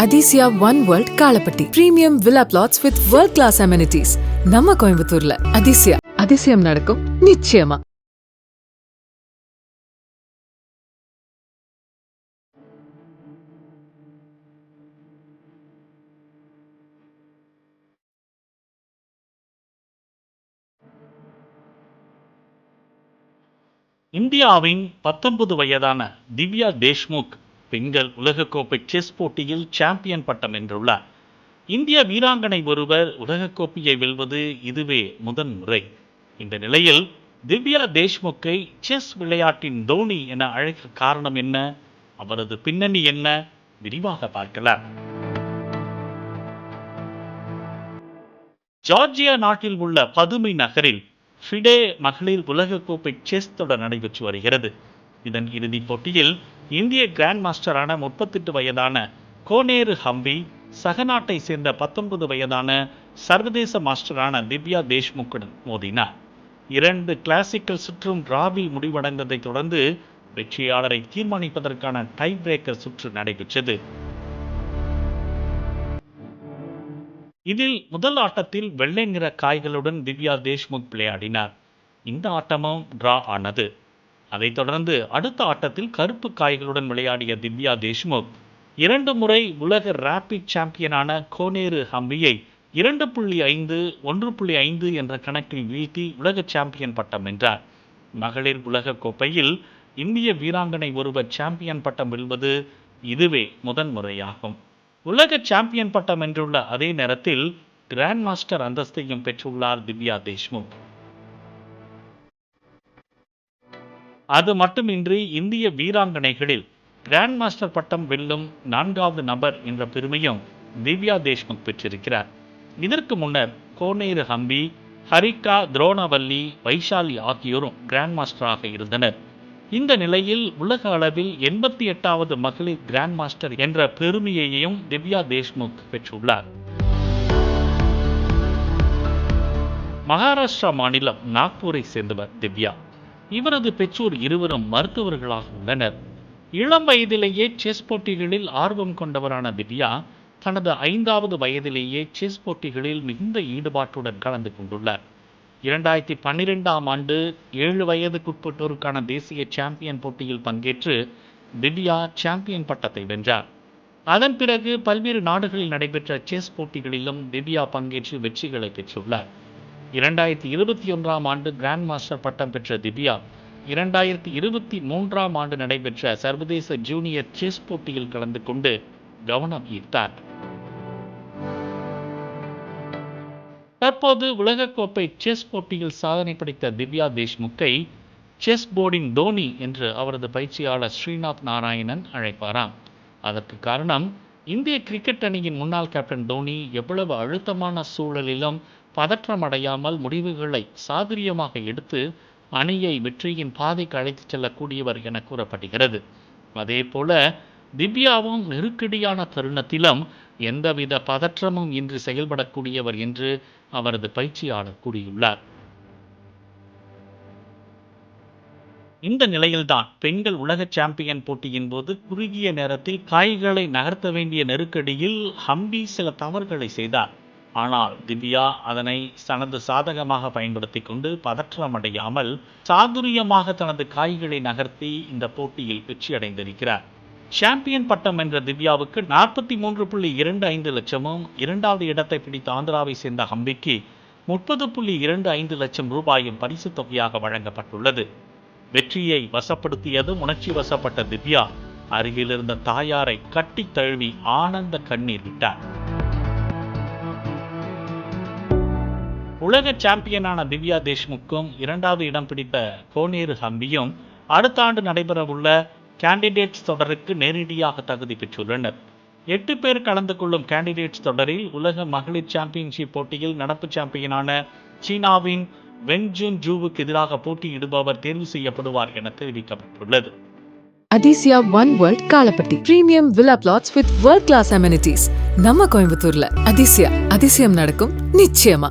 Athisaya one world Kalapatti premium villa flats with world class amenities நம்ம கோயம்புத்தூர்ல அதிசயா அதிசயம் நடக்கும் நிச்சயமா இந்தியாவின் பத்தொன்பது வயதான திவ்யா தேஷ்முக் பெண்கள் உலகக்கோப்பை செஸ் போட்டியில் சாம்பியன் பட்டம் வென்றுள்ளார். இந்திய வீராங்கனை ஒருவர் உலகக்கோப்பையை வெல்வது இதுவே முதன் முறை இந்த நிலையில் திவ்யா தேஷ்முக்கை செஸ் விளையாட்டின் தோனி என அழைக்க காரணம் என்ன? அவரது பின்னணி என்ன? விரிவாக பார்க்கலாம். ஜார்ஜியா நாட்டில் உள்ள பதுமை நகரில் ஃபிடே மகளிர் உலகக்கோப்பை செஸ் தொடர் நடைபெற்று வருகிறது. இதன் இறுதிப் போட்டியில் இந்திய கிராண்ட் மாஸ்டரான முப்பத்தெட்டு வயதான கோனேரு ஹம்பி சகநாட்டை சேர்ந்த பத்தொன்பது வயதான சர்வதேச மாஸ்டரான திவ்யா தேஷ்முக்குடன் மோதினார். இரண்டு கிளாசிக்கல் சுற்றும் டிராவில் முடிவடைந்ததைத் தொடர்ந்து வெற்றியாளரை தீர்மானிப்பதற்கான டை பிரேக்கர் சுற்று நடைபெற்றது. இதில் முதல் ஆட்டத்தில் வெள்ளை நிற காய்களுடன் திவ்யா தேஷ்முக் விளையாடினார். இந்த ஆட்டமும் டிரா ஆனது. அதைத் தொடர்ந்து அடுத்த ஆட்டத்தில் கருப்பு காய்களுடன் விளையாடிய திவ்யா தேஷ்முக் இரண்டு முறை உலக ரேபிட் சாம்பியனான கோனேரு ஹம்பியை இரண்டு புள்ளி ஐந்து ஒன்று புள்ளி ஐந்து என்ற கணக்கில் வீழ்த்தி உலக சாம்பியன் பட்டம் வென்றார். மகளிர் உலகக் கோப்பையில் இந்திய வீராங்கனை ஒருவர் சாம்பியன் பட்டம் வெல்வது இதுவே முதன் முறையாகும். உலக சாம்பியன் பட்டம் வென்றுள்ள அதே நேரத்தில் கிராண்ட் மாஸ்டர் அந்தஸ்தையும் பெற்றுள்ளார் திவ்யா தேஷ்முக். அது மட்டுமின்றி இந்திய வீராங்கனைகளில் கிராண்ட் மாஸ்டர் பட்டம் வெல்லும் நான்காவது நபர் என்ற பெருமையும் திவ்யா தேஷ்முக் பெற்றிருக்கிறார். இதற்கு முன்னர் கோனேரு ஹம்பி ஹரிகா துரோணவல்லி வைஷாலி ஆகியோரும் கிராண்ட் மாஸ்டராக இருந்தனர். இந்த நிலையில் உலக அளவில் எண்பத்தி எட்டாவது மகளிர் கிராண்ட் மாஸ்டர் என்ற பெருமையையும் திவ்யா தேஷ்முக் பெற்றுள்ளார். மகாராஷ்டிரா மாநிலம் நாக்பூரை சேர்ந்தவர் திவ்யா. இவரது பெற்றோர் இருவரும் மருத்துவர்களாக உள்ளனர். இளம் வயதிலேயே செஸ் போட்டிகளில் ஆர்வம் கொண்டவரான திவ்யா தனது ஐந்தாவது வயதிலேயே செஸ் போட்டிகளில் மிகுந்த ஈடுபாட்டுடன் கலந்து கொண்டுள்ளார். இரண்டாயிரத்தி பன்னிரெண்டாம் ஆண்டு ஏழு வயதுக்குட்பட்டோருக்கான தேசிய சாம்பியன் போட்டியில் பங்கேற்று திவ்யா சாம்பியன் பட்டத்தை வென்றார். அதன் பிறகு பல்வேறு நாடுகளில் நடைபெற்ற செஸ் போட்டிகளிலும் திவ்யா பங்கேற்று வெற்றிகளை பெற்றுள்ளார். இரண்டாயிரத்தி இருபத்தி ஒன்றாம் ஆண்டு கிராண்ட் மாஸ்டர் பட்டம் பெற்ற திவ்யா இரண்டாயிரத்தி இருபத்தி மூன்றாம் ஆண்டு நடைபெற்ற சர்வதேச ஜூனியர் செஸ் போட்டியில் கலந்து கொண்டு கவனம் ஈர்த்தார். தற்போது உலகக்கோப்பை செஸ் போட்டியில் சாதனை படைத்த திவ்யா தேஷ்முக்கை செஸ் போர்டின் தோனி என்று அவரது பயிற்சியாளர் ஸ்ரீநாத் நாராயணன் அழைப்பாராம். அதற்கு காரணம் இந்திய கிரிக்கெட் அணியின் முன்னாள் கேப்டன் தோனி எவ்வளவு அழுத்தமான சூழலிலும் பதற்றமடையாமல் முடிவுகளை சாதுரியமாக எடுத்து அணியை வெற்றியின் பாதைக்கு அழைத்துச் செல்லக்கூடியவர் என கூறப்படுகிறது. அதே போல திவ்யாவும் நெருக்கடியான தருணத்திலும் எந்தவித பதற்றமும் இன்றி செயல்படக்கூடியவர் என்று அவரது பயிற்சியாளர் கூறியுள்ளார். இந்த நிலையில்தான் பெண்கள் உலக சாம்பியன் போட்டியின் போது குறுகிய நேரத்தில் காய்களை நகர்த்த வேண்டிய நெருக்கடியில் ஹம்பி சில தவறுகளை செய்தார். ஆனால் திவ்யா அதனை தனது சாதகமாக பயன்படுத்தி கொண்டு பதற்றமடையாமல் சாதுரியமாக தனது காய்களை நகர்த்தி இந்த போட்டியில் வெற்றியடைந்திருக்கிறார். சாம்பியன் பட்டம் என்ற திவ்யாவுக்கு நாற்பத்தி மூன்று புள்ளி இரண்டு ஐந்து லட்சமும் இரண்டாவது இடத்தை பிடித்த ஆந்திராவை சேர்ந்த ஹம்பிக்கு முப்பது புள்ளி இரண்டு ஐந்து லட்சம் ரூபாயும் பரிசுத் தொகையாக வழங்கப்பட்டுள்ளது. வெற்றியை வசப்படுத்தியதும் உணர்ச்சி வசப்பட்ட திவ்யா அருகில் இருந்த தாயாரை கட்டி தழுவி ஆனந்த கண்ணீர் விட்டார். உலக சாம்பியனான திவ்யா தேஷ்முக்கும் இரண்டாவது இடம் பிடித்த கோனேரு ஹம்பியும் அடுத்த ஆண்டு நடைபெறவுள்ள கேண்டிடேட்ஸ் தொடருக்கு நேரடியாக தகுதி பெற்றுள்ளனர். எட்டு பேர் கலந்து கொள்ளும் கேண்டிடேட்ஸ் தொடரில் உலக மகளிர் சாம்பியன்ஷிப் போட்டியில் நடப்பு சாம்பியனான சீனாவின் வென்ஜுன் ஜூவுக்கு எதிராக போட்டியிடுபவர் தேர்வு செய்யப்படுவார் என தெரிவிக்கப்பட்டுள்ளது. Athisaya one world Kalapatti. Premium villa flats with world class amenities நம்ம கோயம்புத்தூர்ல அதிசயா அதிசயம் நடக்கும் நிச்சயமா.